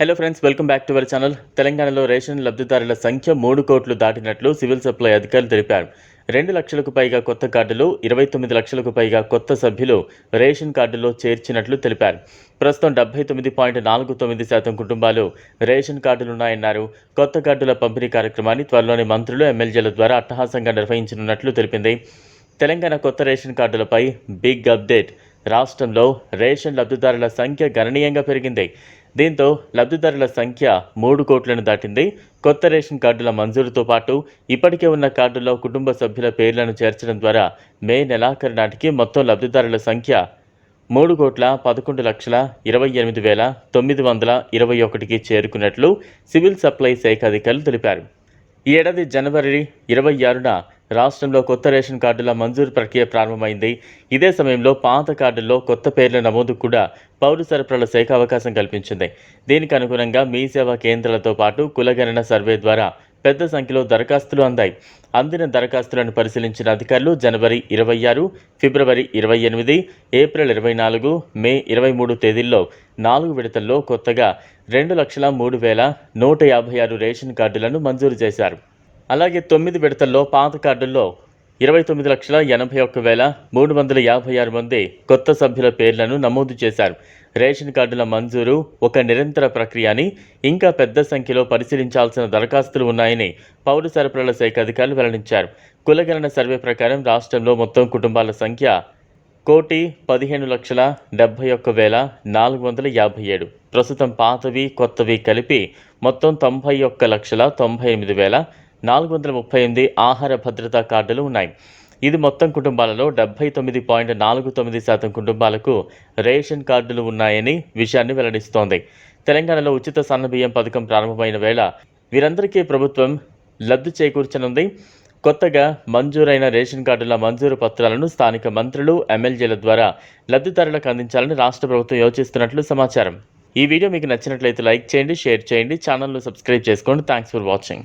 Hello friends welcome back to our channel తెలంగాణలో ration లబ్ధిదారుల సంఖ్య మూడు కోట్లు దాటినట్లు సివిల్ సప్లై అధికారులు తెలిపారు. రెండు లక్షలకు పైగా కొత్త కార్డులు ఇరవై తొమ్మిది లక్షలకు పైగా కొత్త సభ్యులు రేషన్ కార్డులో చేర్చినట్లు తెలిపారు. ప్రస్తుతం డెబ్బై తొమ్మిది పాయింట్ నాలుగు తొమ్మిది శాతం కుటుంబాలు రేషన్ కార్డులున్నాయన్నారు. కొత్త కార్డుల పంపిణీ కార్యక్రమాన్ని త్వరలోని మంత్రులు ఎమ్మెల్యేల ద్వారా అట్టహాసంగా నిర్వహించనున్నట్లు తెలిపింది. తెలంగాణ కొత్త రేషన్ కార్డులపై బిగ్ అప్డేట్. రాష్ట్రంలో రేషన్ లబ్ధిదారుల సంఖ్య గణనీయంగా పెరిగింది. దీంతో లబ్ధిదారుల సంఖ్య మూడు కోట్లను దాటింది. కొత్త రేషన్ కార్డుల మంజూరుతో పాటు ఇప్పటికే ఉన్న కార్డుల్లో కుటుంబ సభ్యుల పేర్లను చేర్చడం ద్వారా మే నెలాఖరు నాటికి మొత్తం లబ్ధిదారుల సంఖ్య మూడు కోట్ల పదకొండు లక్షల ఇరవై ఎనిమిది వేల తొమ్మిది వందల ఇరవై ఒకటికి చేరుకున్నట్లు సివిల్ సప్లై శాఖ అధికారులు తెలిపారు. ఈ ఏడాది జనవరి ఇరవై ఆరున రాష్ట్రంలో కొత్త రేషన్ కార్డుల మంజూరు ప్రక్రియ ప్రారంభమైంది. ఇదే సమయంలో పాత కార్డుల్లో కొత్త పేర్ల నమోదు కూడా పౌర సరఫరాల శాఖ అవకాశం కల్పించింది. దీనికి అనుగుణంగా మీ సేవా కేంద్రాలతో పాటు కులగణన సర్వే ద్వారా పెద్ద సంఖ్యలో దరఖాస్తులు అందాయి. అందిన దరఖాస్తులను పరిశీలించిన అధికారులు జనవరి ఇరవై ఆరు ఫిబ్రవరి ఇరవై ఎనిమిది ఏప్రిల్ ఇరవై నాలుగు మే ఇరవై మూడు తేదీల్లో నాలుగు విడతల్లో కొత్తగా రెండు లక్షల మూడు వేల నూట యాభై ఆరు రేషన్ కార్డులను మంజూరు చేశారు. అలాగే తొమ్మిది విడతల్లో పాత కార్డుల్లో ఇరవై తొమ్మిది లక్షల ఎనభై ఒక్క వేల మూడు వందల యాభై ఆరు మంది కొత్త సభ్యుల పేర్లను నమోదు చేశారు. రేషన్ కార్డుల మంజూరు ఒక నిరంతర ప్రక్రియ అని ఇంకా పెద్ద సంఖ్యలో పరిశీలించాల్సిన దరఖాస్తులు ఉన్నాయని పౌర సరఫరాల శాఖ అధికారులు వెల్లడించారు. కులగణన సర్వే ప్రకారం రాష్ట్రంలో మొత్తం కుటుంబాల సంఖ్య కోటి పదిహేను లక్షల డెబ్బై ఒక్క వేల నాలుగు వందల యాభై ఏడు. ప్రస్తుతం పాతవి కొత్తవి కలిపి మొత్తం తొంభై ఒక్క లక్షల తొంభై ఎనిమిది వేల నాలుగు వందల ముప్పై ఎనిమిది ఆహార భద్రతా కార్డులు ఉన్నాయి. ఇది మొత్తం కుటుంబాలలో డెబ్బై తొమ్మిది పాయింట్ నాలుగు తొమ్మిది శాతం కుటుంబాలకు రేషన్ కార్డులు ఉన్నాయని విషయాన్ని వెల్లడిస్తోంది. తెలంగాణలో ఉచిత సన్నబియ్యం పథకం ప్రారంభమైన వేళ వీరందరికీ ప్రభుత్వం లబ్ధి చేకూర్చనుంది. కొత్తగా మంజూరైన రేషన్ కార్డుల మంజూరు పత్రాలను స్థానిక మంత్రులు ఎమ్మెల్యేల ద్వారా లబ్ధిదారులకు అందించాలని రాష్ట్ర ప్రభుత్వం యోచిస్తున్నట్లు సమాచారం. ఈ వీడియో మీకు నచ్చినట్లయితే లైక్ చేయండి షేర్ చేయండి ఛానల్ను సబ్స్క్రైబ్ చేసుకోండి. Thanks for watching.